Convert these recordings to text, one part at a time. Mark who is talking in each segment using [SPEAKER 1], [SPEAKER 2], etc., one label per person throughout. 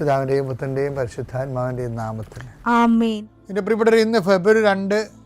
[SPEAKER 1] പിതാവിന്റെയും പുത്രന്റെയും പരിശുദ്ധാത്മാവിന്റെയും നാമത്തിൽ.
[SPEAKER 2] ആമേൻ.
[SPEAKER 1] എന്റെ പ്രിയപ്പെട്ടവർ ഇന്ന് ഫെബ്രുവരി രണ്ട്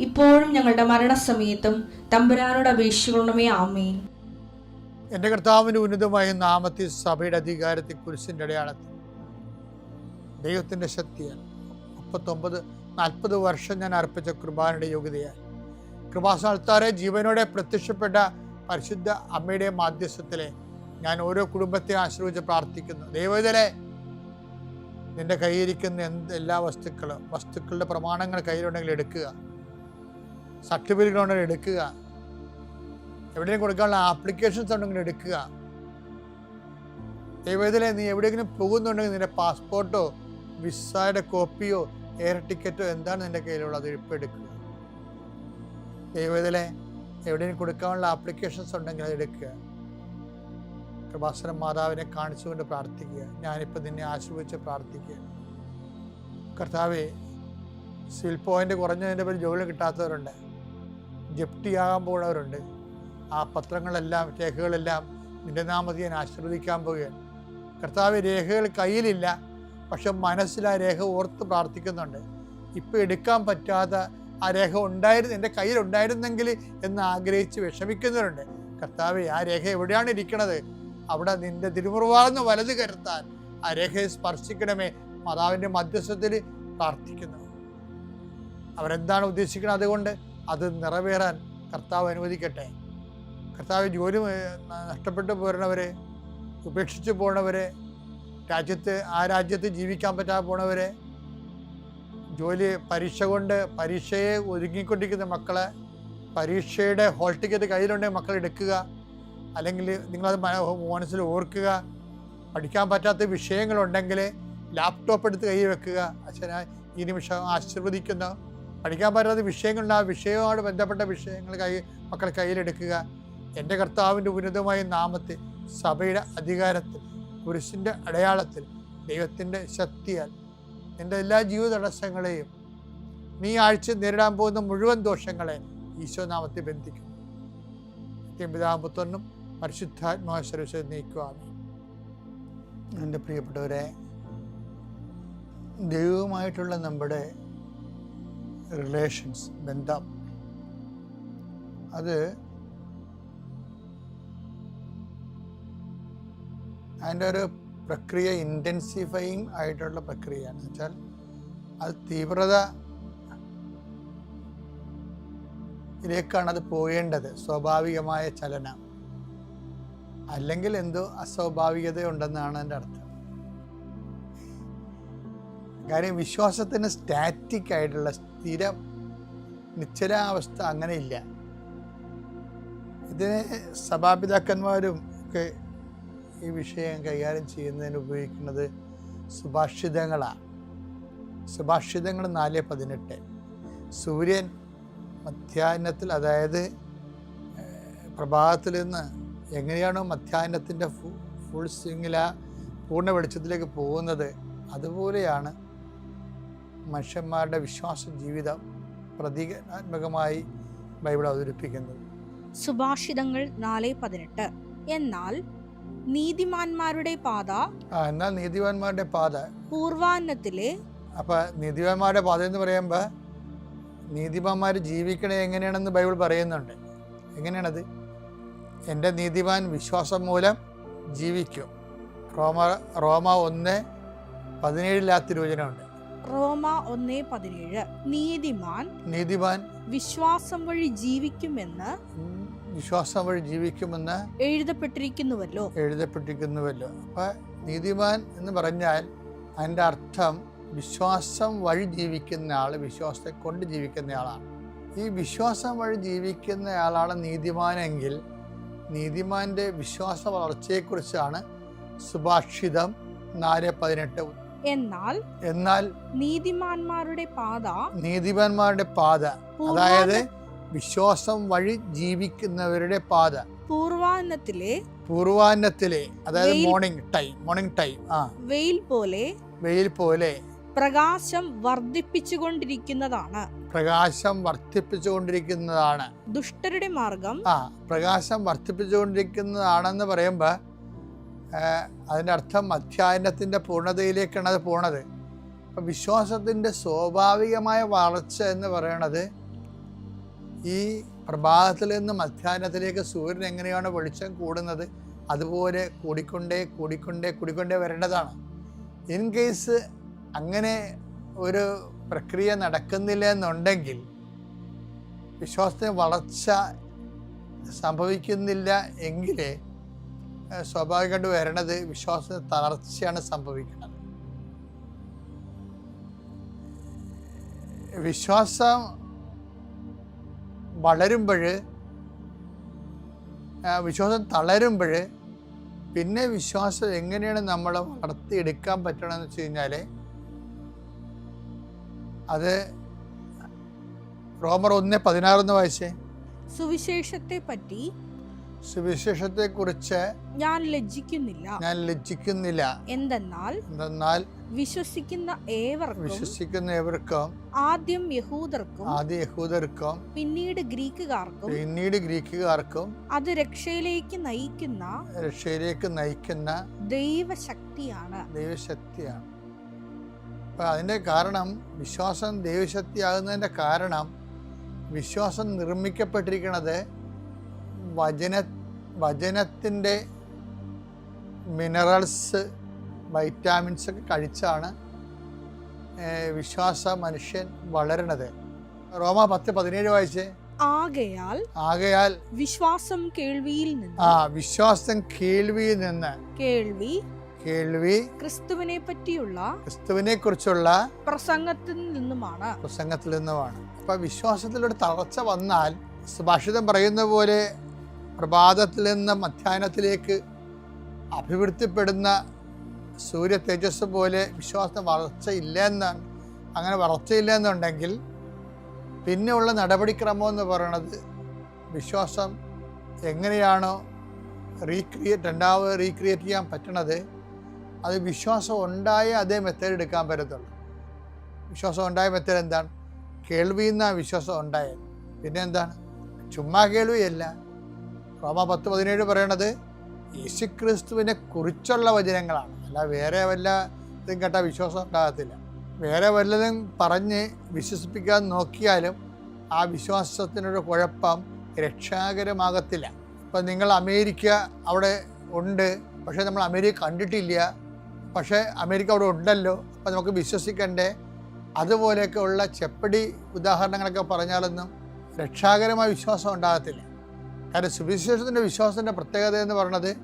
[SPEAKER 3] ഇപ്പോഴും ഞങ്ങളുടെ മരണസമയത്തും തമ്പുരാനോട് അപേക്ഷിക്കണമേ ആമേൻ.
[SPEAKER 1] എന്റെ കർത്താവിന്റെ ഉന്നതമായ നാമത്തിൽ സഭയുടെ അധികാരത്തെ കുരിശിന്റെ അടയാളത്തിൽ. ദൈവത്തിന്റെ ശക്തിയാണ് മുപ്പത്തൊമ്പത് നാൽപ്പത് വർഷം ഞാൻ അർപ്പിച്ച കുർബാനയുടെ യോഗ്യതയാൽ. കൃപാസ്ഥാനത്താറെ ജീവനോടെ പ്രത്യക്ഷപ്പെട്ട പരിശുദ്ധ അമ്മയുടെ മാധ്യസ്ഥത്തിലെ ഞാൻ ഓരോ കുടുംബത്തെ ആശ്രയിച്ച് പ്രാർത്ഥിക്കുന്നു. ദൈവത്തിലെ നിന്റെ കയ്യിരിക്കുന്ന എന്ത് എല്ലാ വസ്തുക്കളും വസ്തുക്കളുടെ പ്രമാണങ്ങൾ കയ്യിലുണ്ടെങ്കിൽ എടുക്കുക. സർട്ടിഫിക്കറ്റ് ഉണ്ടെങ്കിൽ എടുക്കുക. എവിടെയും കൊടുക്കാനുള്ള ആപ്ലിക്കേഷൻസ് ഉണ്ടെങ്കിൽ എടുക്കുക. ദൈവത്തിലെ നീ എവിടെയെങ്കിലും പോകുന്നുണ്ടെങ്കിൽ നിന്റെ പാസ്പോർട്ടോ വിസയുടെ കോപ്പിയോ എയർ ടിക്കറ്റോ എന്താണ് നിന്റെ കയ്യിലുള്ളത് ഇപ്പോൾ എടുക്കുക. ദൈവത്തിലെ എവിടെയെങ്കിലും കൊടുക്കാനുള്ള ആപ്ലിക്കേഷൻസ് ഉണ്ടെങ്കിൽ അത് എടുക്കുക. കൃപാസനം മാതാവിനെ കാണിച്ചുകൊണ്ട് പ്രാർത്ഥിക്കുക. ഞാനിപ്പോൾ നിന്നെ ആശ്രയിച്ച് പ്രാർത്ഥിക്കുക. കർത്താവെ സിവിൽ പോയിന്റ് കുറഞ്ഞതിന്റെ പേര് ജോലി കിട്ടാത്തവരുണ്ട്. ജപ്തിയാകാൻ പോകുന്നവരുണ്ട് ആ പത്രങ്ങളെല്ലാം രേഖകളെല്ലാം നിന്റെ നാമത്തെ ഞാൻ ആശീർവദിക്കാൻ പോവുകയാണ്. കർത്താവ് രേഖകൾ കയ്യിലില്ല പക്ഷെ മനസ്സിൽ ആ രേഖ ഓർത്ത് പ്രാർത്ഥിക്കുന്നുണ്ട്. ഇപ്പം എടുക്കാൻ പറ്റാത്ത ആ രേഖ ഉണ്ടായിരുന്നു എന്റെ കയ്യിൽ ഉണ്ടായിരുന്നെങ്കിൽ എന്ന് ആഗ്രഹിച്ച് വിഷമിക്കുന്നവരുണ്ട്. കർത്താവ് ആ രേഖ എവിടെയാണ് ഇരിക്കണത്? അവിടെ നിന്റെ തിരുമുറവാർന്ന് വലത് കരുത്താൻ ആ രേഖയെ സ്പർശിക്കണമേ മാതാവിന്റെ മധ്യസ്ഥത്തിൽ പ്രാർത്ഥിക്കുന്നു. അവരെന്താണ് ഉദ്ദേശിക്കുന്നത്? അതുകൊണ്ട് അത് നിറവേറാൻ കർത്താവ് അനുവദിക്കട്ടെ. കർത്താവ് ജോലി നഷ്ടപ്പെട്ടു പോരണവരെ ഉപേക്ഷിച്ച് പോണവരെ രാജ്യത്ത് ആ രാജ്യത്ത് ജീവിക്കാൻ പറ്റാതെ പോണവരെ ജോലി പരീക്ഷ കൊണ്ട് പരീക്ഷയെ ഒരുങ്ങിക്കൊണ്ടിരിക്കുന്ന മക്കളെ പരീക്ഷയുടെ ഹോൾ ടിക്കറ്റ് കയ്യിലുണ്ടെങ്കിൽ മക്കൾ എടുക്കുക. അല്ലെങ്കിൽ നിങ്ങളത് മന- മനസ്സിൽ ഓർക്കുക. പഠിക്കാൻ പറ്റാത്ത വിഷയങ്ങളുണ്ടെങ്കിൽ ലാപ്ടോപ്പ് എടുത്ത് കൈ വെക്കുക. അച്ഛനെ ഈ നിമിഷം ആശീർവദിക്കുന്ന. പഠിക്കാൻ പറ്റാത്ത വിഷയങ്ങളുണ്ട്. ആ വിഷയവുമായിട്ട് ബന്ധപ്പെട്ട വിഷയങ്ങൾ കൈ മക്കൾ കയ്യിലെടുക്കുക. എന്റെ കർത്താവിന്റെ ഉന്നതമായ നാമത്തിൽ സഭയുടെ അധികാരത്തിൽ കുരിശിന്റെ അടയാളത്തിൽ ദൈവത്തിന്റെ ശക്തിയാൽ എന്റെ എല്ലാ ജീവിത തടസ്സങ്ങളെയും നീ ആഴ്ച നേരിടാൻ പോകുന്ന മുഴുവൻ ദോഷങ്ങളെ ഈശോ നാമത്തിൽ ബന്ധിക്കും. പിതാപുത്രനും പരിശുദ്ധാത്മാശ്വരസ് നീക്കുവാണ് എന്റെ പ്രിയപ്പെട്ടവരെ ദൈവവുമായിട്ടുള്ള നമ്മുടെ റിലേഷൻസ് ബന്ധം അത് അതിന്റെ ഒരു പ്രക്രിയ ഇന്റൻസിഫൈങ് ആയിട്ടുള്ള പ്രക്രിയയാണ്. വെച്ചാൽ അത് തീവ്രത ഇതിലേക്കാണ് അത് പോകേണ്ടത് സ്വാഭാവികമായ ചലനം. അല്ലെങ്കിൽ എന്തോ അസ്വാഭാവികത ഉണ്ടെന്നാണ് എന്റെ അർത്ഥം. കാര്യം വിശ്വാസത്തിന് സ്റ്റാറ്റിക് ആയിട്ടുള്ള സ്ഥിരം നിശ്ചലാവസ്ഥ അങ്ങനെയില്ല. ഇതിന് സഭാപിതാക്കന്മാരും ഒക്കെ ഈ വിഷയം കൈകാര്യം ചെയ്യുന്നതിന് ഉപയോഗിക്കുന്നത് സുഭാഷിതങ്ങളാണ് സുഭാഷിതങ്ങൾ നാല് പതിനെട്ട്. സൂര്യൻ മധ്യാഹ്നത്തിൽ അതായത് പ്രഭാതത്തിൽ നിന്ന് എങ്ങനെയാണോ മധ്യാഹ്നത്തിന്റെ ഫു ഫുൾ സ്വിങ്ങിലാ പൂർണ വെളിച്ചത്തിലേക്ക് പോകുന്നത് അതുപോലെയാണ് മനുഷ്യന്മാരുടെ വിശ്വാസ ജീവിതം പ്രതീകാത്മകമായി ബൈബിൾ അവതരിപ്പിക്കുന്നത്
[SPEAKER 2] സുഭാഷിതങ്ങൾ നാല് പതിനെട്ട്. എന്നാൽ നീതിമാന്മാരുടെ പാത
[SPEAKER 1] എന്നാൽ നീതിമാന്മാരുടെ പാത.
[SPEAKER 2] പൂർവാന്നത്തിലെ
[SPEAKER 1] അപ്പൊ നീതിമാന്മാരുടെ പാത എന്ന് പറയുമ്പോൾ നീതിമാന്മാർ ജീവിക്കണേ എങ്ങനെയാണെന്ന് ബൈബിൾ പറയുന്നുണ്ട്. എങ്ങനെയാണത്? എന്റെ നീതിമാൻ വിശ്വാസം മൂലം ജീവിക്കും. റോമ റോമ ഒന്ന് പതിനേഴിൽ ആ തിരുവചനമുണ്ട്.
[SPEAKER 2] റോമ ഒന്നേ പതിനേഴ്. നീതിമാൻ
[SPEAKER 1] നീതിമാൻ
[SPEAKER 2] വിശ്വാസം വഴി ജീവിക്കുമെന്ന്
[SPEAKER 1] വിശ്വാസം വഴി ജീവിക്കുമെന്ന്
[SPEAKER 2] എഴുതപ്പെട്ടിരിക്കുന്നുവല്ലോ.
[SPEAKER 1] എഴുതപ്പെട്ടിരിക്കുന്നുവല്ലോ. അപ്പൊ നീതിമാൻ എന്ന് പറഞ്ഞാൽ അതിന്റെ അർത്ഥം വിശ്വാസം വഴി ജീവിക്കുന്ന ആൾ വിശ്വാസത്തെ കൊണ്ട് ജീവിക്കുന്ന ആളാണ്. ഈ വിശ്വാസം വഴി ജീവിക്കുന്ന ആളാണ് നീതിമാനെങ്കിൽ നീതിമാന്റെ വിശ്വാസ വളർച്ചയെക്കുറിച്ചാണ് സുഭാഷിതം നാല് പതിനെട്ട്
[SPEAKER 2] എന്നാൽ
[SPEAKER 1] എന്നാൽ
[SPEAKER 2] നീതിമാന്മാരുടെ പാത
[SPEAKER 1] നീതിമാന്മാരുടെ പാത അതായത് വിശ്വാസം വഴി ജീവിക്കുന്നവരുടെ പാത.
[SPEAKER 2] പൂർവാന്നത്തിലെ
[SPEAKER 1] പൂർവാന്നത്തിലെ അതായത് മോർണിംഗ് ടൈം മോർണിംഗ് ടൈം ആ.
[SPEAKER 2] വെയിൽ പോലെ
[SPEAKER 1] വെയിൽ പോലെ
[SPEAKER 2] പ്രകാശം വർദ്ധിപ്പിച്ചുകൊണ്ടിരിക്കുന്നതാണ്.
[SPEAKER 1] പ്രകാശം വർദ്ധിപ്പിച്ചുകൊണ്ടിരിക്കുന്നതാണ്.
[SPEAKER 2] ദുഷ്ടരുടെ മാർഗം
[SPEAKER 1] ആ പ്രകാശം വർദ്ധിപ്പിച്ചുകൊണ്ടിരിക്കുന്നതാണെന്ന് പറയുമ്പോൾ അതിന്റെ അർത്ഥം അധ്യയനത്തിന്റെ പൂർണതയിലേക്കാണ് അത് പോണത്. അപ്പം വിശ്വാസത്തിന്റെ സ്വാഭാവികമായ വളർച്ച എന്ന് പറയണത് ഈ പ്രഭാതത്തിൽ നിന്നും അധ്യയനത്തിലേക്ക് സൂര്യൻ എങ്ങനെയാണ് വെളിച്ചം കൂടുന്നത് അതുപോലെ കൂടിക്കൊണ്ടേ കൂടിക്കൊണ്ടേ കൂടിക്കൊണ്ടേ വരേണ്ടതാണ്. ഇൻ കേസ് അങ്ങനെ ഒരു പ്രക്രിയ നടക്കുന്നില്ല എന്നുണ്ടെങ്കിൽ വിശ്വാസത്തിന് വളർച്ച സംഭവിക്കുന്നില്ല എങ്കിൽ ഏഹ്, സ്വാഭാവികമായിട്ട് വരണത് വിശ്വാസ തളർച്ചയാണ് സംഭവിക്കുന്നത്. വിശ്വാസം വളരുമ്പോൾ വിശ്വാസം തളരുമ്പോൾ പിന്നെ വിശ്വാസം എങ്ങനെയാണ് നമ്മൾ വളർത്തിയെടുക്കാൻ പറ്റണമെന്ന് വെച്ച് കഴിഞ്ഞാൽ അത് റോമർ ഒന്ന് പതിനാറെന്ന് വായിച്ചേ.
[SPEAKER 2] സുവിശേഷത്തെ പറ്റി
[SPEAKER 1] സുവിശേഷത്തെക്കുറിച്ച്
[SPEAKER 2] ഞാൻ ലജ്ജിക്കുന്നില്ല.
[SPEAKER 1] ഞാൻ ലജ്ജിക്കുന്നില്ല.
[SPEAKER 2] എന്തെന്നാൽ
[SPEAKER 1] എന്തെന്നാൽ
[SPEAKER 2] വിശ്വസിക്കുന്ന ഏവർക്കും
[SPEAKER 1] വിശ്വസിക്കുന്ന ഏവർക്കും
[SPEAKER 2] ആദ്യം യഹൂദർക്കും
[SPEAKER 1] ആദ്യ യഹൂദർക്കും
[SPEAKER 2] പിന്നീട് ഗ്രീക്കുകാർക്കും
[SPEAKER 1] പിന്നീട് ഗ്രീക്കുകാർക്കും
[SPEAKER 2] അത് രക്ഷയിലേക്ക് നയിക്കുന്ന
[SPEAKER 1] രക്ഷയിലേക്ക് നയിക്കുന്ന
[SPEAKER 2] ദൈവശക്തിയാണ്.
[SPEAKER 1] ദൈവശക്തിയാണ്. അപ്പൊ അതിന്റെ കാരണം വിശ്വാസം ദൈവശക്തിയാകുന്നതിന്റെ കാരണം വിശ്വാസം നിർമ്മിക്കപ്പെട്ടിരിക്കുന്നത് വചന വചനത്തിന്റെ മിനറൽസ് വൈറ്റാമിൻസ് ഒക്കെ കഴിച്ചാണ് വിശ്വാസ മനുഷ്യൻ വളരണത്. റോമ പത്ത് പതിനേഴ് വായിച്ചേ?
[SPEAKER 2] ആകയാൽ
[SPEAKER 1] ആകയാൽ
[SPEAKER 2] വിശ്വാസം കേൾവിയിൽ നിന്ന് ആ
[SPEAKER 1] വിശ്വാസം കേൾവിയിൽ നിന്ന്
[SPEAKER 2] കേൾവി
[SPEAKER 1] കേൾവി
[SPEAKER 2] ക്രിസ്തുവിനെ പറ്റിയുള്ള
[SPEAKER 1] ക്രിസ്തുവിനെ കുറിച്ചുള്ള
[SPEAKER 2] പ്രസംഗത്തിൽ നിന്നുമാണ്.
[SPEAKER 1] പ്രസംഗത്തിൽ നിന്നുമാണ്. അപ്പൊ വിശ്വാസത്തിലൊരു തളർച്ച വന്നാൽ സുഭാഷിതം പറയുന്ന പോലെ പ്രഭാതത്തിൽ നിന്ന് മധ്യാഹ്നത്തിലേക്ക് അഭിവൃദ്ധിപ്പെടുന്ന സൂര്യ തേജസ് പോലെ വിശ്വാസം വളർച്ചയില്ല എന്നാണ് അങ്ങനെ വളർച്ചയില്ല എന്നുണ്ടെങ്കിൽ പിന്നെയുള്ള നടപടിക്രമം എന്ന് പറയുന്നത് വിശ്വാസം എങ്ങനെയാണോ റീക്രിയേറ്റ് രണ്ടാമത് റീക്രിയേറ്റ് ചെയ്യാൻ പറ്റണത് അത് വിശ്വാസം ഉണ്ടായ അതേ മെത്തേഡ് എടുക്കാൻ പറ്റത്തുള്ളൂ. വിശ്വാസം ഉണ്ടായ മെത്തേഡ് എന്താണ്? കേൾവിയിൽ വിശ്വാസം ഉണ്ടായത്. പിന്നെ എന്താണ് ചുമ്മാ കേൾവിയല്ല. റോമ പത്ത് പതിനേഴ് പറയണത് യേശുക്രിസ്തുവിനെ കുറിച്ചുള്ള വചനങ്ങളാണ്. അല്ല വേറെ വല്ല ഇതും വിശ്വാസം ഉണ്ടാകത്തില്ല. വേറെ വല്ലതും പറഞ്ഞ് വിശ്വസിപ്പിക്കാൻ നോക്കിയാലും ആ വിശ്വാസത്തിനൊരു കുഴപ്പം രക്ഷാകരമാകത്തില്ല. ഇപ്പം നിങ്ങൾ അമേരിക്ക അവിടെ ഉണ്ട്. പക്ഷേ നമ്മൾ അമേരിക്ക കണ്ടിട്ടില്ല. പക്ഷേ അമേരിക്ക അവിടെ ഉണ്ടല്ലോ. അപ്പം നമുക്ക് വിശ്വസിക്കണ്ടേ? അതുപോലെയൊക്കെ ഉള്ള ചെപ്പടി ഉദാഹരണങ്ങളൊക്കെ പറഞ്ഞാലൊന്നും രക്ഷാകരമായ വിശ്വാസം ഉണ്ടാകത്തില്ല. കാരണം സുവിശേഷത്തിന്റെ വിശ്വാസത്തിന്റെ പ്രത്യേകത എന്ന് പറയുന്നത്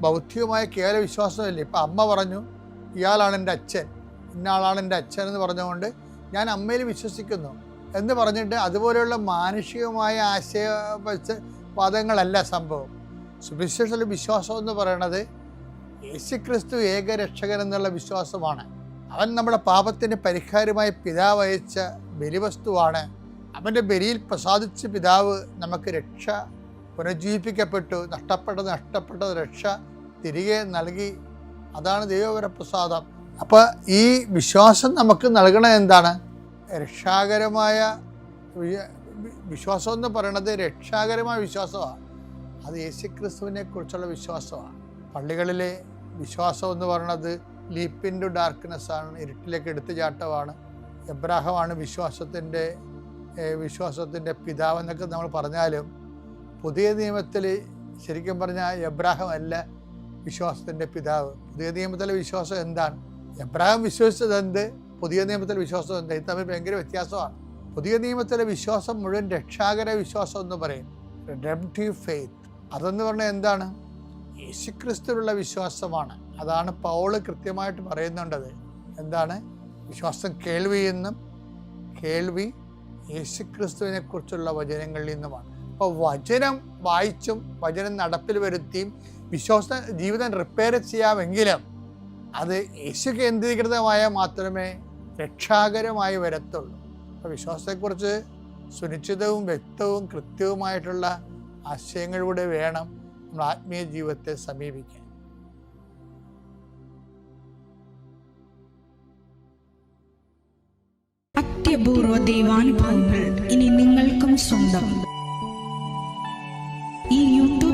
[SPEAKER 1] ബൗദ്ധികമായ കേവല വിശ്വാസമല്ല? ഇപ്പം അമ്മ പറഞ്ഞു ഇയാളാണ് എന്റെ അച്ഛൻ. ഇന്ന എന്റെ അച്ഛൻ എന്ന് പറഞ്ഞുകൊണ്ട് ഞാൻ അമ്മയിൽ വിശ്വസിക്കുന്നു. എന്ന് പറഞ്ഞിട്ട് അതുപോലെയുള്ള മാനുഷികമായ ആശയ പദങ്ങളല്ല സംഭവം. സുവിശേഷത്തിലെ വിശ്വാസം എന്ന് പറയുന്നത് യേശുക്രിസ്തു ഏക രക്ഷകൻ എന്നുള്ള വിശ്വാസമാണ്. അവൻ നമ്മുടെ പാപത്തിന്റെ പരിഹാരമായി പിതാവ് അയച്ച ബലിവസ്തുവാണ്. അവന്റെ ബലിയിൽ പ്രസാദിച്ച പിതാവ് നമുക്ക് രക്ഷ പുനർജീവിപ്പിക്കപ്പെട്ടു നഷ്ടപ്പെട്ടത് നഷ്ടപ്പെട്ടത് രക്ഷ തിരികെ നൽകി. അതാണ് ദൈവപരപ്രസാദം അപ്പോൾ ഈ വിശ്വാസം നമുക്ക് നൽകണ എന്താണ്? രക്ഷാകരമായ വിശ്വാസം എന്ന് പറയുന്നത് രക്ഷാകരമായ വിശ്വാസമാണ്. അത് യേശുക്രിസ്തുവിനെ കുറിച്ചുള്ള വിശ്വാസമാണ്. പള്ളികളിലെ വിശ്വാസം എന്ന് പറയുന്നത് ലീപ്പ് ഇൻ ടു ഡാർക്ക്നെസ് ആണ് ഇരുട്ടിലേക്ക് എടുത്തു ചാട്ടമാണ്. എബ്രാഹമാണ് വിശ്വാസത്തിന്റെ വിശ്വാസത്തിന്റെ പിതാവെന്നൊക്കെ നമ്മൾ പറഞ്ഞാലും പുതിയ നിയമത്തിൽ ശരിക്കും പറഞ്ഞാൽ എബ്രാഹം അല്ല വിശ്വാസത്തിന്റെ പിതാവ്. പുതിയ നിയമത്തിലെ വിശ്വാസം എന്താണ്? എബ്രാഹിം വിശ്വസിച്ചത് എന്ത്? പുതിയ നിയമത്തിലെ വിശ്വാസം എന്ത്? ഇത് തമ്മിൽ ഭയങ്കര വ്യത്യാസമാണ്. പുതിയ നിയമത്തിലെ വിശ്വാസം മുഴുവൻ രക്ഷാകര വിശ്വാസം എന്ന് പറയും. റെഡംറ്റീവ് ഫെയ്ത്ത് അതെന്ന് പറഞ്ഞാൽ എന്താണ്? യേശുക്രിസ്തുവിലുള്ള വിശ്വാസമാണ്. അതാണ് പൗൾ കൃത്യമായിട്ട് പറയുന്നുണ്ടത്. എന്താണ്? വിശ്വാസം കേൾവി എന്നും കേൾവി യേശുക്രിസ്തുവിനെ കുറിച്ചുള്ള വചനങ്ങളിൽ നിന്നുമാണ്. അപ്പോൾ വചനം വായിച്ചും വചനം നടപ്പിൽ വരുത്തിയും വിശ്വാസ ജീവിതം റിപ്പയർ ചെയ്യാമെങ്കിലും അത് യേശു കേന്ദ്രീകൃതമായ മാത്രമേ രക്ഷാകരമായി വരത്തുള്ളൂ. അപ്പോൾ വിശ്വാസത്തെക്കുറിച്ച് സുനിശ്ചിതവും വ്യക്തവും കൃത്യവുമായിട്ടുള്ള ആശയങ്ങളിലൂടെ വേണം നമ്മൾ ആത്മീയ ജീവിതത്തെ സമീപിക്കാൻ.
[SPEAKER 4] അത്യപൂർവ ദൈവാനുഭവങ്ങൾ ഇനി നിങ്ങൾക്കും സ്വന്തം.